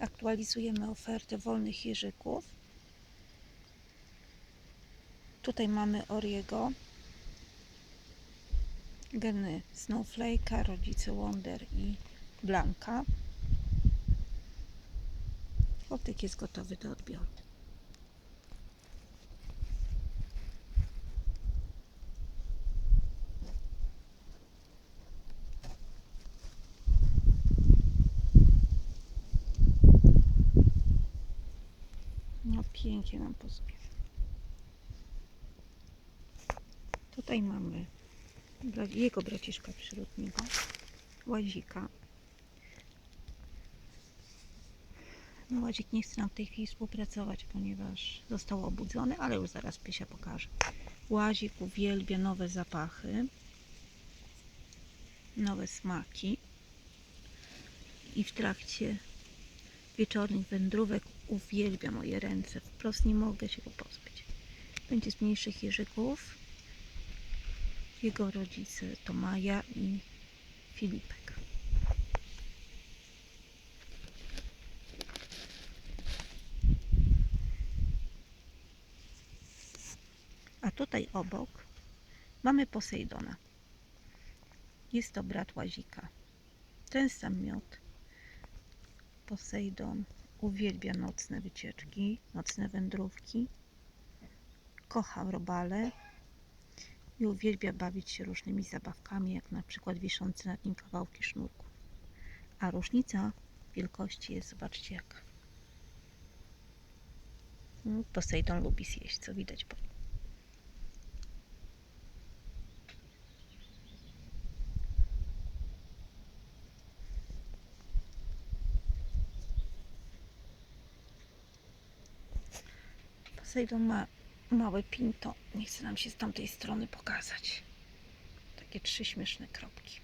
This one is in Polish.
Aktualizujemy ofertę wolnych jeżyków. Tutaj mamy Oriego, geny Snowflake'a, rodzice Wonder i Blanka. Chłopczyk jest gotowy do odbioru. No pięknie nam pozuje. Tutaj mamy jego braciszka przyrodniego, łazika. No łazik nie chce nam w tej chwili współpracować, ponieważ został obudzony, ale już zaraz Pysia pokaże. Łazik uwielbia nowe zapachy, nowe smaki i w trakcie wieczornych wędrówek uwielbia moje ręce. Wprost nie mogę się go pozbyć. Będzie z mniejszych jeżyków. Jego rodzice to Maja i Filipek. A tutaj obok mamy Posejdona. Jest to brat Łazika. Ten sam miod. Posejdon uwielbia nocne wycieczki, nocne wędrówki. Kocha robale i uwielbia bawić się różnymi zabawkami, jak na przykład wiszące nad nim kawałki sznurków. A różnica wielkości jest, zobaczcie jaka. Mm, Posejdon lubi zjeść, co widać po nim. Posejdon ma małe pinto. Nie chce nam się z tamtej strony pokazać. Takie trzy śmieszne kropki.